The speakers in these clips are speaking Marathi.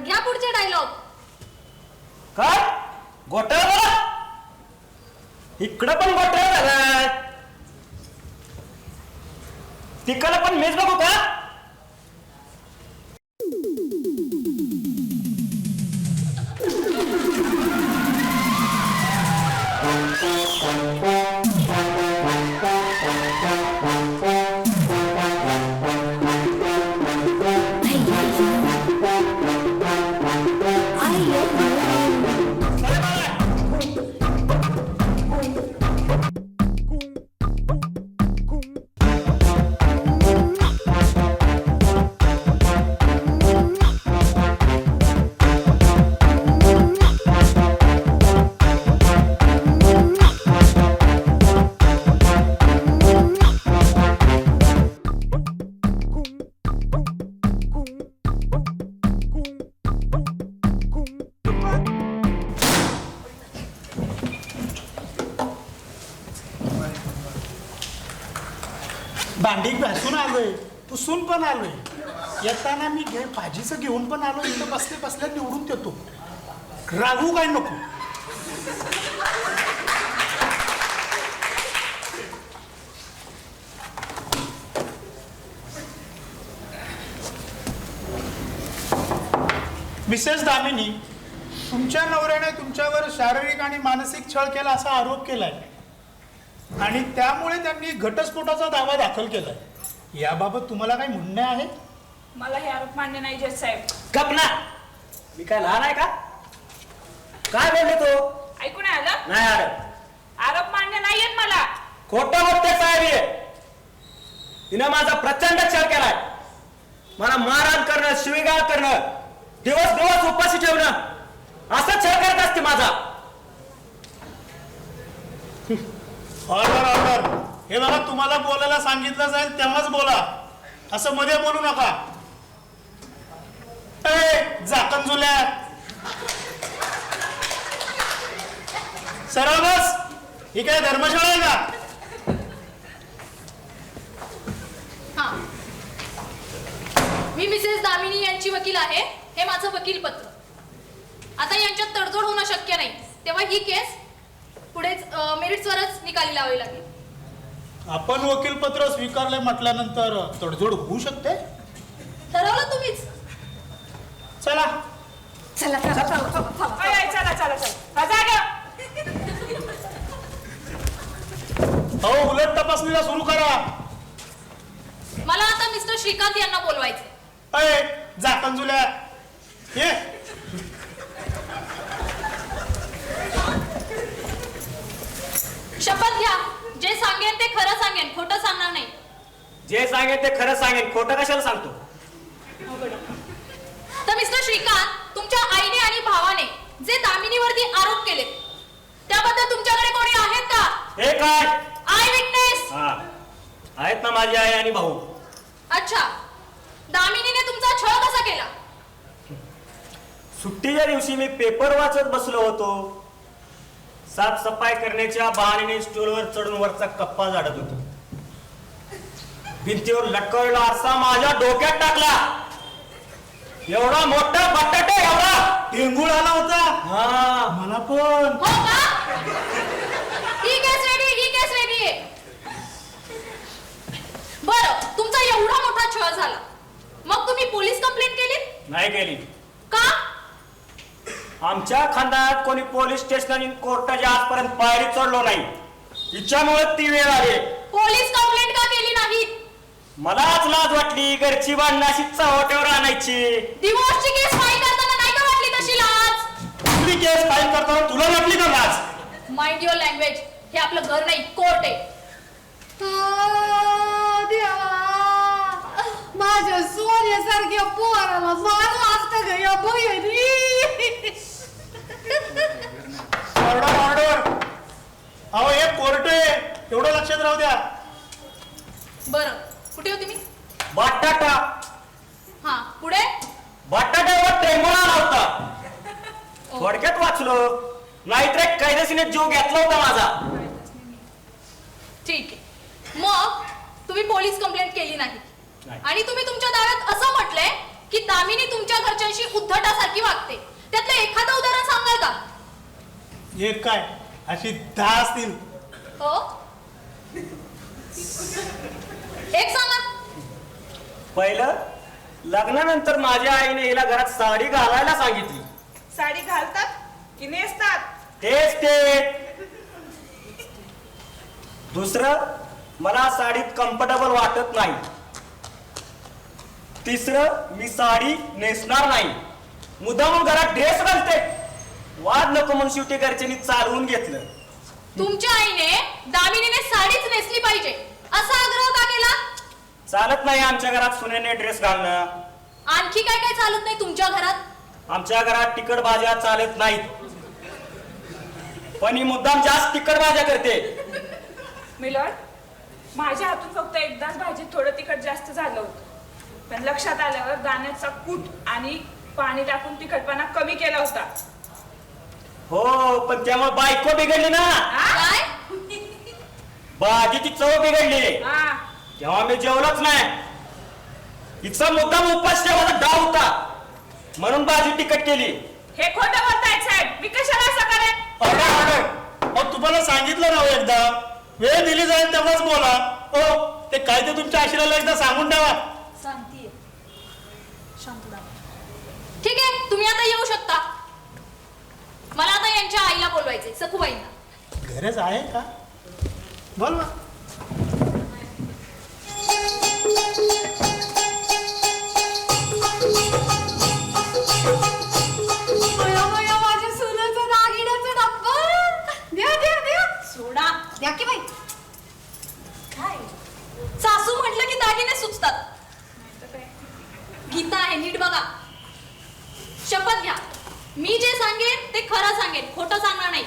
मग घ्या पुढचे डायलॉग काय? घोटाळा झाला इकडं पण घोटाळा झालाय तिकडं पण मीच बघू का? पण आलोय. येताना मी घे भाजीचं घेऊन पण आलो इथं बसले बसल्या निवडून देतो. रागू काय नको? मिसेस दामिनी तुमच्या नवऱ्याने तुमच्यावर शारीरिक आणि मानसिक छळ केला असा आरोप केलाय. आणि त्यामुळे त्यांनी घटस्फोटाचा दावा दाखल केलाय. याबाबत तुम्हाला काही म्हणणे आहे? मला हे आरोप मान्य नाही जज साहेब. गप ना. मी काय लहान आहे का? काय बोलले तो? ऐकून आलं? नाही अरे आरोप मान्य नाहीयेत मला. खोटं बोलते साहेब हे. तिनं माझा प्रचंड छळ केलाय. मला मारहाण करणं शिवीगाळ करणं दिवस दिवस उपाशी ठेवणं असं छळ करत असते माझा. Order order. हे बघा तुम्हाला बोलायला सांगितलं जाईल तेव्हाच बोला. असं मध्ये बोलू नका. ए झाकण जुल्या सरळ बस ही काय धर्मशाळा आहे का? हा. मी मिसेस दामिनी यांची वकील आहे. हे माझं वकील पत्र आता यांच्यात तडजोड होणं शक्य नाही. तेव्हा ही केस पुढे मेरिट्सवरच निकाली लावावी लागेल. आपण वकीलपत्र स्वीकारले म्हटल्यानंतर तडजोड होऊ शकते? ठरवलं तुम्हीच. चला. चला चला चला चला अय, अय, चला चला हा. अहो उलट तपासणीला सुरू करा. मला आता मिस्टर श्रीकांत यांना बोलवायचे अय झाकण जुल्या ये. जे सांगेन ते खरं सांगेन खोटं कशाला सांगतो? तर मिस्टर श्रीकांत तुमच्या आईने आणि भावाने जे दामिनीवरती आरोप केले त्याबद्दल तुमच्याकडे कोणी आहेत का? हे काय? Eye witness. हा. आहेत ना माझी आई आणि भाऊ. अच्छा. दामिनीने तुमचा छळ कसा केला? सुट्टीच्या दिवशी मी पेपर वाचत बसलो होतो. साफसफाई करण्याच्या बहाण्याने स्टूलवर चढून वरचा कप्पा झाडत होतो. भिंतीवर लटकवलेला आरसा माझ्या डोक्यात टाकला. एवढा मोठा बटाटा एवढा ढेंगूळ आला होता. हाँ। मला पण. हो का? ही केस ही केस बरं तुमचा एवढा मोठा छळ झाला. मग तुम्ही पोलीस कंप्लेंट केली? नाही गेली का? आमच्या खानदानात कोणी पोलीस स्टेशन आणि कोर्टाच्या आजपर्यंत पायरी चढलो नाही. तिच्यामुळे ती वेळ आली. पोलीस कंप्लेंट मलाच लाज वाटली घरची भांडणं अशी चव्हाट्यावर आणायची. डिवोर्सची केस फाईल करताना नाही का वाटली तशी लाज? कुठली केस फाईल करताना तुला लागली का लाज? माइंड युअर लँग्वेज हे आपलं घर नाही कोर्ट आहे. माझ्या सोन्यासारख्या पोराला मारलं असतं ग या बहिणी. ऑर्डर ऑर्डर अहो हे कोर्ट आहे. एवढं लक्षात राहू द्या. बरं. कुठे होती मी? बटाटा. हा पुढे? बटाट्यावर टेंगोळा लावता थोडक्यात वाचलो. नाहीतर एक कैदेशीने जीव घेतला होता माझा. ठीक आहे. मग तुम्ही पोलीस कंप्लेंट केली नाही. नाही. आणि तुम्ही तुमच्या दाव्यात असं म्हटलंय की दामिनी तुमच्या घरच्यांशी उद्धटासारखी वागते. त्यातलं एखादं उदाहरण सांगाल का? एक काय? अशी दहा असतील. हो? एक सांगा. पहिलं लग्नानंतर माझ्या आईने हिला घरात साडी घालायला सांगितली. साडी घालतात? की नेसतात? तेच ते. दुसरं मला साडीत कम्फर्टेबल वाटत नाही. तिसरं मी साडी नेसणार नाही. मुद्दामून घरात ड्रेस घालते. वाद नको म्हणून शेवटी घरच्यांनी चालवून घेतलं. तुमच्या आईने दामिनीने साडीच नेसली पाहिजे. असा आग्रह का केला? चालत नाही आमच्या घरात सुनेने ड्रेस घालणं. आणखी काय काय चालत नाही तुमच्या घरात? आमच्या घरात तिखट भाज्या चालत नाहीत. पण ही मुद्दाम जास्त तिखट भाज्या करते. मिलॉर्ड माझ्या हातून फक्त एकदाच भाजीत थोडं तिखट जास्त झालं होतं. पण लक्षात आल्यावर दाण्याचा कूट आणि पाणी टाकून तिखटपणा कमी केला होता. हो पण त्यामुळे बायको बिघडली ना? काय? भाजीची चव बिघडली. हा तेव्हा मी जेवलोच नाही. हिचा मुद्दाम उपास ठेवायचा डाव होता. म्हणून भाजी तिकट केली. हे खोटं बोलतायत साहेब. मी कशाला असं करेन? ऑर्डर मग तुम्हाला सांगितलं ना हो एकदा. वेळ दिली जाईल तेव्हाच बोला. हो ते काय ते तुमच्या आशिराला एकदा सांगून ठेवा. शांती ठीक आहे तुम्ही आता येऊ शकता. मला आता यांच्या आईला बोलवायचंय सखूबाईंना. गरज आहे का? बोल ना बया बया माझ्या सुनाचं दागिन्याचं डब्बा द्या द्या द्या सोडा द्या की बाई काय सासू म्हटलं की दागिने सुचतात. गीता आहे नीट बघा. शपथ घ्या. मी जे सांगेन ते खरं सांगेन. खोटं सांगणार नाही.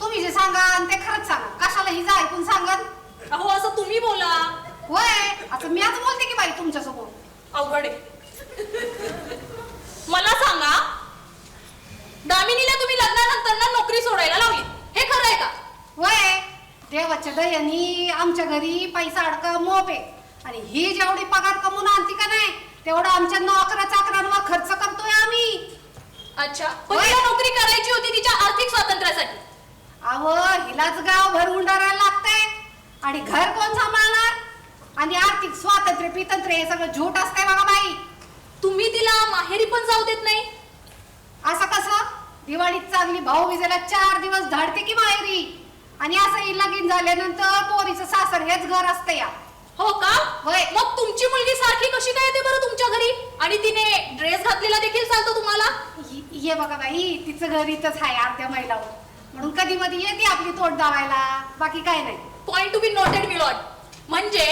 तुम्ही जे सांगाल ते खरंच सांगा. कशाला हिचं ऐकून सांगाल? अहो असं तुम्ही बोला. होय? आता मी आज बोलते की बाई तुमच्यासोबत. अवघड आहे. मला सांगा दामिनीला तुम्ही लग्नानंतर ना नोकरी सोडायला लावली. हे खरं आहे का? होय. देवाच्या दयानी आमच्या घरी पैसा अडका मोप आहे. आणि ही जेवढी पगार कमवून आणती का नाही तेवढं आमच्या नोकरा चाकरांवर खर्च करतोय आम्ही. अच्छा. पण होय. तिला नोकरी करायची होती तिच्या आर्थिक स्वातंत्र्यासाठी. अहो हिलाच गाव भर उंडारायला लागतंय. आणि घर कोण सांभाळणार? आणि आर्थिक स्वातंत्र्य पितंत्र्य हे सगळं झूट असतंय बघा बाई. तुम्ही तिला माहेरी पण जाऊ देत नाही. असं कसं? दिवाळीत चांगली भाऊ विजेला चार दिवस धाडते की माहेरी? आणि असं लगीन झाल्यानंतर पोरीचं सासर हेच घर असतं या. हो का? होय. मग तुमची मुलगी सारखी कशी काय येते बरं तुमच्या घरी? आणि तिने ड्रेस घातलेला देखील चालतो तुम्हाला? ये बघा बाई तिचं घर इथंच आहे अर्ध्या मैलावर. म्हणून कधी मधी येते आपली तोड दावायला बाकी काय नाही. Point to be noted my lord म्हणजे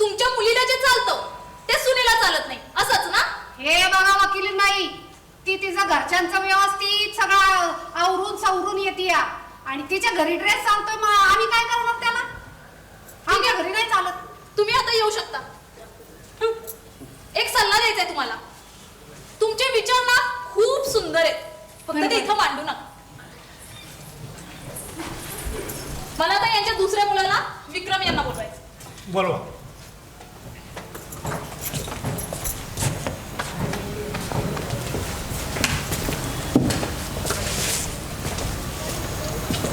तुमच्या मुलीला जे चालतं ते सुनेला चालत नाही असंच ना हे बघा वकील नाही ती तिचं घरच्यांचं व्यवस्थित सगळं आवरून सवरून येते या. आणि तिच्या घरी ड्रेस चालतोय मग आम्ही काय करणार त्याला? आमच्या घरी नाही चालत. तुम्ही आता येऊ शकता. एक सल्ला द्यायचा आहे तुम्हाला. तुमचे विचार ना खूप सुंदर आहेत. फक्त ते इथं मांडू नका. मला आता यांच्या दुसऱ्या मुलाला विक्रम यांना बोलवायचं बोलवा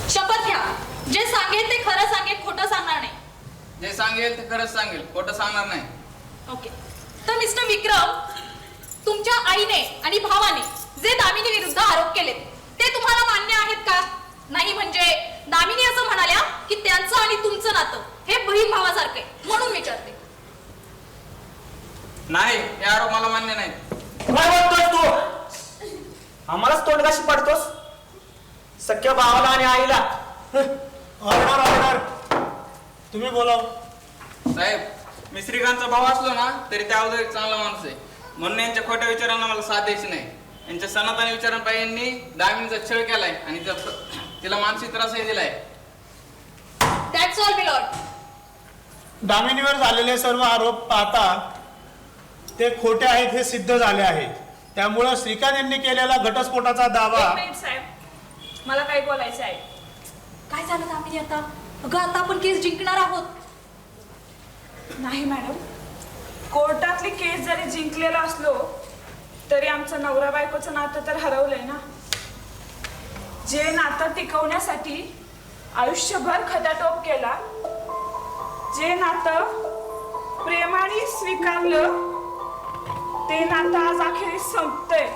शपथ घ्या जे सांगेल ते खरं सांगेल खोटं सांगणार नाही जे सांगेल ते खरंच सांगेल खोटं सांगणार नाही. ओके तर मिस्टर विक्रम तुमच्या आईने आणि भावाने जे दामिनी विरुद्ध आरोप केलेत ते तुम्हाला मान्य आहेत का? नाही म्हणजे दामिनी असं म्हणाल्या की त्यांचं आणि तुमचं नातं हे बहीण भावासारखं आहे म्हणून विचारते. नाही हे आरोप मला मान्य नाही काय बोलतोस तू? आम्हालाच तोंड कशी पडतोस? सख्या भावाला आणि आईला. Order order. तुम्ही बोलाव. साहेब मी श्रीकांतचा भाऊ असलो ना तरी त्या अगोदर एक चांगला माणूस आहे. म्हणून यांच्या खोट्या विचारांना मला साथ द्यायची नाही. यांच्या सनातनी विचारांपायी यांनी दामिनीचा छळ केलाय आणि तिला- तिला मानसिक त्रासही दिलाय. दॅट्स ऑल मिलॉर्ड दामिनीवर झालेले सर्व आरोप पाहता ते खोटे आहेत हे सिद्ध झाले आहे. त्यामुळं श्रीकांत यांनी केलेला घटस्फोटाचा दावा एक मिनिट साहेब. मला काही बोलायचं आहे. काय झालं दामिनी आता? अगं आता आपण केस जिंकणार आहोत. नाही मॅडम. कोर्टातली केस जरी जिंकलेला असलो तरी आमचं नवरा बायकोचं नातं तर हरवलंय ना. जे नातं टिकवण्यासाठी आयुष्यभर खटाटोप केला जे नातं प्रेमाने स्वीकारलं ते नातं आज अखेरीस संपतंय.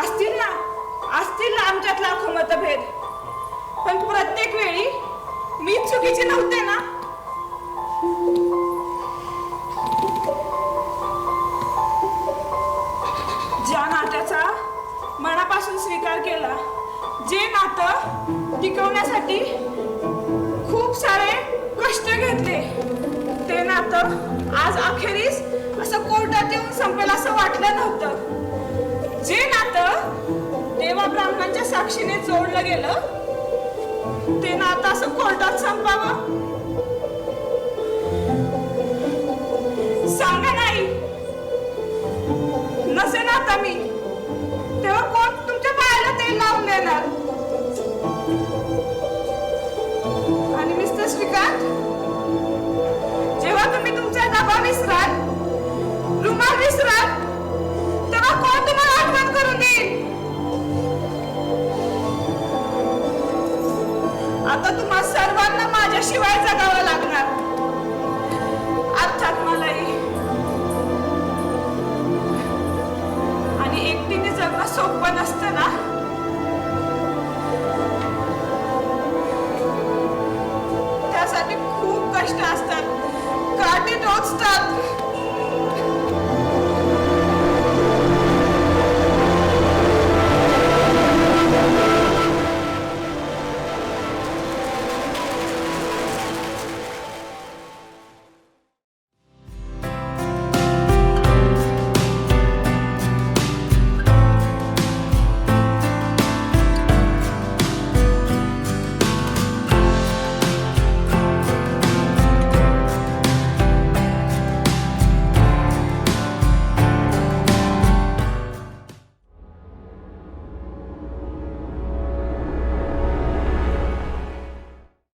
असतील ना असतील ना आमच्यात लाखो मतभेद. प्रत्येक वेळी मी चुकीची नव्हते ना? ज्या नात्याचा मनापासून स्वीकार केला जे नातं टिकवण्यासाठी खूप सारे कष्ट घेतले ते नातं आज अखेरीस असं कोर्टात येऊन संपेल असं वाटलं नव्हतं. जे नातं देवा ब्राह्मणांच्या साक्षीने जोडलं गेलं ते ना आता असं कोर्टात संपावं. सांगा नाही. नसेल आता मी. तेव्हा कोण तुमच्या पायाला तेल लावून देणार? आणि मिस्टर श्रीकांत जेव्हा तुम्ही तुमचा डबा विसराल रुमाल विसराल आता तुम्हा सर्वांना माझ्याशिवाय जगावं लागणार.